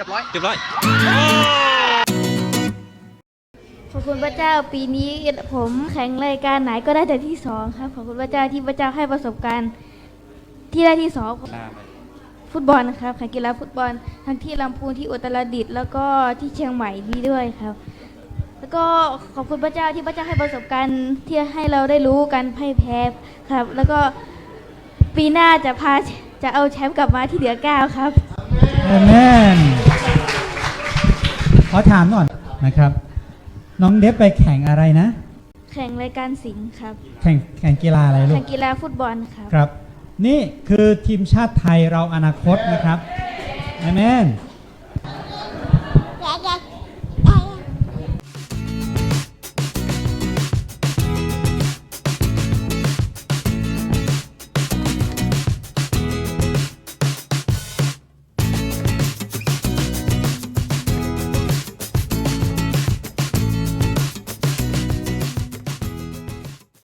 รียบร้อย เรียบร้อย ขอบคุณพระเจ้าปีนี้ผมแข่งรายการไหนก็ได้แต่ที่สองครับ ขอบคุณพระเจ้าที่พระเจ้าให้ประสบการณ์ที่ได้ที่สองฟุตบอลนะครับแข่งกีฬาฟุตบอลทั้งที่ลำพูนที่อุตรดิตถ์แล้วก็ที่เชียงใหม่นี้ด้วยครับ แล้วก็ขอบคุณพระเจ้าที่พระเจ้าให้ประสบการณ์ที่ให้เราได้รู้กันพ่ายแพ้ครับ แล้วก็ปีหน้าจะพา จะเอาแชมป์กลับมาที่เหลือเก้าครับเอเมนขอถามหน่อยนะครับ น้องเดฟไปแข่งอะไรนะ แข่งรายการสิงห์ครับ แข่งแข่งกีฬาอะไรลูแข่ก งกีฬาฟุตบอลครับ ครับ นี่คือทีมชาติไทยเราอนาคตนะครับเอเมน